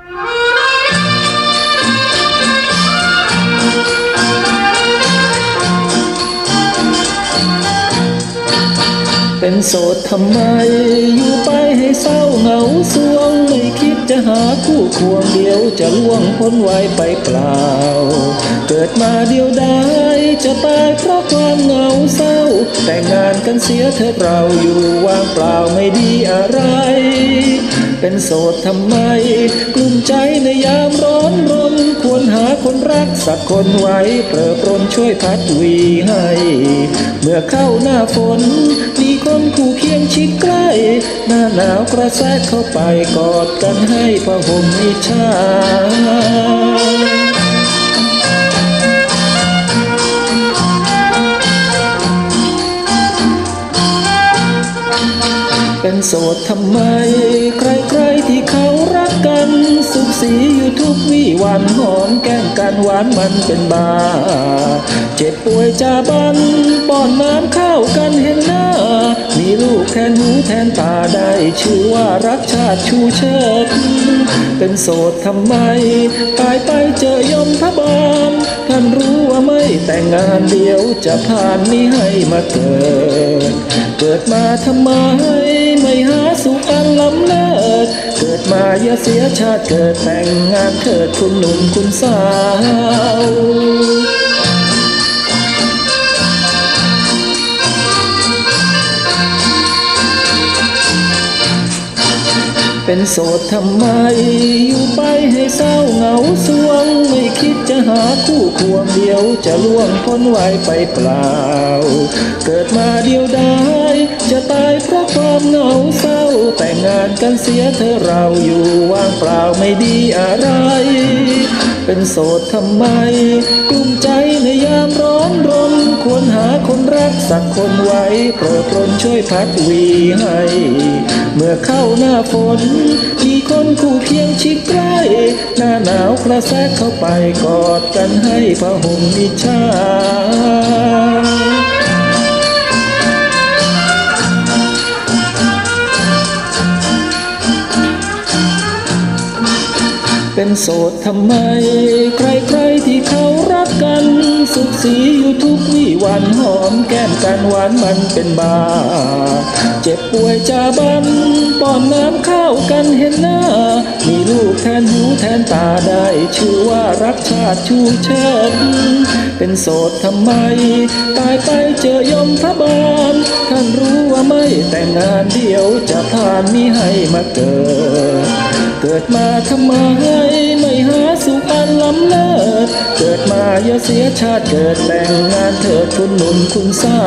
เป็นโสดทำไม อยู่ไปให้เศร้าเหงาสวง ไม่คิดจะหาคู่ควงเดียวจะล่วงพ้นไว้ไปเปล่า เกิดมาเดียวดายจะตายเพราะความเหงาเศร้า แต่งงานกันเสียเถิดเราอยู่ว่างเปล่าไม่ดีอะไร เป็นโสดทำไมกลุ้ม ในยามร้อนรน ควรหาคนรักสักคนไว้เปรอปรนช่วยพัดวีให้ เมื่อเข้าหน้าฝน มีคนคู่เคียงชิดใกล้ หน้าหนาวกระแทกเข้าไปกอดกันให้พระห่มมิชาเป็นโสดทำไม ใครๆที่เขารั กันสุขสีอยู่ทุกวี่วันหอมแก้มกันหวานมันเป็นบา เจ็บป่วยจาบันป้อนน้ำข้าวกันเห็นหน้า มีลูกแทนหูแทนตาได้ชื่อว่ารักชาติชูเชิด เป็นโสดทำไม ตายไปเจอยมพระบาลท่านรู้ว่าไม่แต่งงานเดียวจะผ่านนี้ให้มาเกิด เกิดมาทำไมไม่หาสุขอันล้ำเลิศ เกิดมาอย่าเสียชาติเกิดแต่งงานเกิดคุณหนุ่มคุณสาว เป็นโสดทำไม อยู่ไปให้เศร้าเหงาสวง ไม่คิดจะหาคู่ควงเดียวจะล่วงพ้นไว้ไปเปล่า เกิดมาเดียวดายจะตายเพราะความเหงาเศร้า แต่งงานกันเสียเธอเราอยู่ว่างเปล่าไม่ดีอะไร เป็นโสดทำไมกลุ้มใจในยามร้อนรนควรหาคน รักสักคนไว้โปรดรนช่วยพัดวีให้ เมื่อเข้าหน้าฝน มีคนคู่เคียงชิดใกล้หน้าหนาวกระแทกเข้าไปกอดกันให้พระห่มมิชา เป็นโสดทำไม ใครๆที่เขารักกัน สุขสีอยู่ทุกวี่วันหอมแก้มกันหวานมันเป็นบา เจ็บป่วยจะบันป้อนน้ำข้าวกันเห็นหน้ามีลูกแทนหู แทนตาได้ชื่อว่ารักชาติชูเชิดเป็นโสดทำไม ตายไปเจอยมพบาลท่านรู้ว่าไม่แต่งงานเดียวจะผ่านมีให้มาเกิด เกิดมาทำไมไม่หาสุขอันล้ำเลิศเกิดมาอย่าเสียชาติเกิดแต่งงานเถิดคุณหนุ่มคุณสา